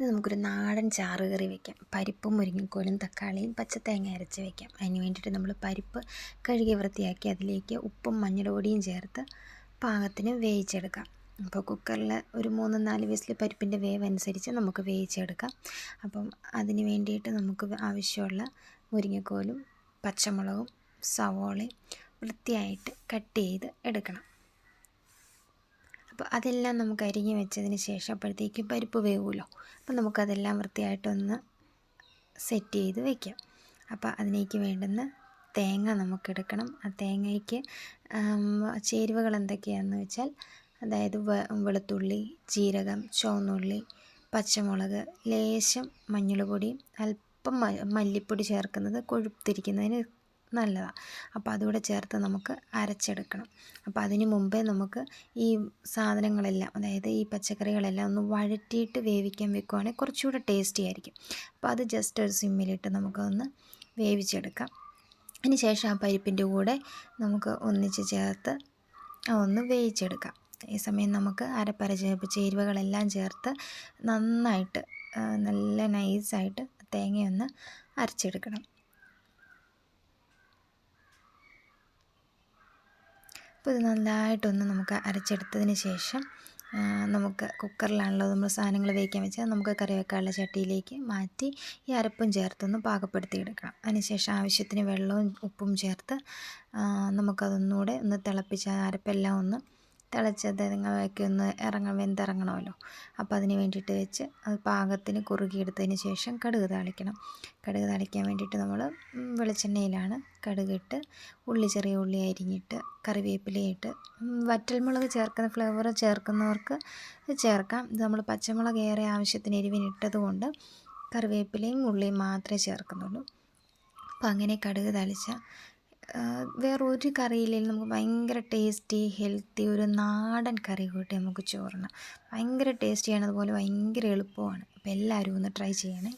ഇത് നമുക്കൊരു നാടൻ ചാറ് കറി വെക്കാം. പരിപ്പും മുരിങ്ങക്കോലും തക്കാളിയും പച്ചത്തേങ്ങ അരച്ച് വെക്കാം. അതിന് വേണ്ടിയിട്ട് നമ്മൾ പരിപ്പ് കഴുകി വൃത്തിയാക്കി അതിലേക്ക് ഉപ്പും മഞ്ഞളോടിയും ചേർത്ത് പാകത്തിന് വേവിച്ചെടുക്കാം. അപ്പോൾ കുക്കറിൽ ഒരു മൂന്ന് നാല് വിസിൽ പരിപ്പിന്റെ വേവ് അനുസരിച്ച് നമുക്ക് വേവിച്ചെടുക്കാം. അപ്പം അതിന് വേണ്ടിയിട്ട് നമുക്ക് ആവശ്യമുള്ള മുരിങ്ങക്കോലും പച്ചമുളകും സവോളയും വൃത്തിയായിട്ട് കട്ട് ചെയ്ത് എടുക്കണം. അപ്പോൾ അതെല്ലാം നമുക്ക് അരിഞ്ഞ് വെച്ചതിന് ശേഷം അപ്പോഴത്തേക്കും പരിപ്പ് വേവുമല്ലോ. അപ്പോൾ നമുക്കതെല്ലാം വൃത്തിയായിട്ടൊന്ന് സെറ്റ് ചെയ്ത് വയ്ക്കാം അപ്പോൾ അതിലേക്ക് വേണ്ടുന്ന തേങ്ങ നമുക്കെടുക്കണം. ആ തേങ്ങയ്ക്ക് ചേരുവകൾ എന്തൊക്കെയാണെന്ന് വെച്ചാൽ അതായത് വെളുത്തുള്ളി ജീരകം ചുവന്നുള്ളി പച്ചമുളക് ലേശം മഞ്ഞൾ പൊടിയും അല്പം മല്ലിപ്പൊടി ചേർക്കുന്നത് കൊഴുത്തിരിക്കുന്നതിന് നല്ലതാണ് അപ്പോൾ അതുകൂടെ ചേർത്ത് നമുക്ക് അരച്ചെടുക്കണം. അപ്പോൾ അതിന് മുമ്പേ നമുക്ക് ഈ സാധനങ്ങളെല്ലാം അതായത് ഈ പച്ചക്കറികളെല്ലാം ഒന്ന് വഴറ്റിയിട്ട് വേവിക്കാൻ വെക്കുവാണെങ്കിൽ കുറച്ചുകൂടെ ടേസ്റ്റി ആയിരിക്കും. അപ്പോൾ അത് ജസ്റ്റ് ഒരു സിമ്മിലിട്ട് നമുക്കൊന്ന് വേവിച്ചെടുക്കാം. അതിന് ശേഷം ആ പരിപ്പിന്റെ കൂടെ നമുക്ക് ഒന്നിച്ച് ചേർത്ത് ഒന്ന് വേവിച്ചെടുക്കാം. ഈ സമയം നമുക്ക് അരപ്പര ചേരുവകളെല്ലാം ചേർത്ത് നന്നായിട്ട് നല്ല നൈസായിട്ട് തേങ്ങയൊന്ന് അരച്ചെടുക്കണം. അപ്പോൾ ഇത് നന്നായിട്ടൊന്ന് നമുക്ക് അരച്ചെടുത്തതിന് ശേഷം നമുക്ക് കുക്കറിലാണല്ലോ നമ്മൾ സാധനങ്ങൾ വേവിക്കാൻ വെച്ചാൽ നമുക്ക് കറി വെക്കാനുള്ള ചട്ടിയിലേക്ക് മാറ്റി ഈ അരപ്പും ചേർത്തൊന്ന് പാകപ്പെടുത്തി എടുക്കണം അതിനുശേഷം ആവശ്യത്തിന് വെള്ളവും ഉപ്പും ചേർത്ത് നമുക്കതൊന്നുകൂടെ ഒന്ന് തിളപ്പിച്ച് ആ അരപ്പെല്ലാം ഒന്ന് തിളച്ചത് നിങ്ങളൊക്കെ ഒന്ന് ഇറങ്ങ വെന്തിറങ്ങണമല്ലോ. അപ്പോൾ അതിന് വേണ്ടിയിട്ട് വെച്ച് അത് പാകത്തിന് കുറുകിയെടുത്തതിന് ശേഷം കടുക് താളിക്കണം. കടുക് താളിക്കാൻ വേണ്ടിയിട്ട് നമ്മൾ വെളിച്ചെണ്ണയിലാണ് കടുകിട്ട് ഉള്ളി ചെറിയ ഉള്ളി അരിഞ്ഞിട്ട് കറിവേപ്പിലയിട്ട് വറ്റൽമുളക് ചേർക്കുന്ന ഫ്ലേവർ ചേർക്കുന്നവർക്ക് ചേർക്കാം. ഇത് നമ്മൾ പച്ചമുളക് ഏറെ ആവശ്യത്തിന് എരിവിനിട്ടത് കൊണ്ട് കറിവേപ്പിലയും ഉള്ളിയും മാത്രമേ ചേർക്കുന്നുള്ളൂ. അപ്പോൾ അങ്ങനെ കടുക് തളിച്ച വേറെ ഒരു കറിയില്ലെങ്കിലും നമുക്ക് ഭയങ്കര ടേസ്റ്റി ഹെൽത്തി ഒരു നാടൻ കറി കൂട്ടി നമുക്ക് ചോറിന് ഭയങ്കര ടേസ്റ്റിയാണ് അതുപോലെ ഭയങ്കര എളുപ്പമാണ്. അപ്പോൾ എല്ലാവരും ഒന്ന് ട്രൈ ചെയ്യണേ.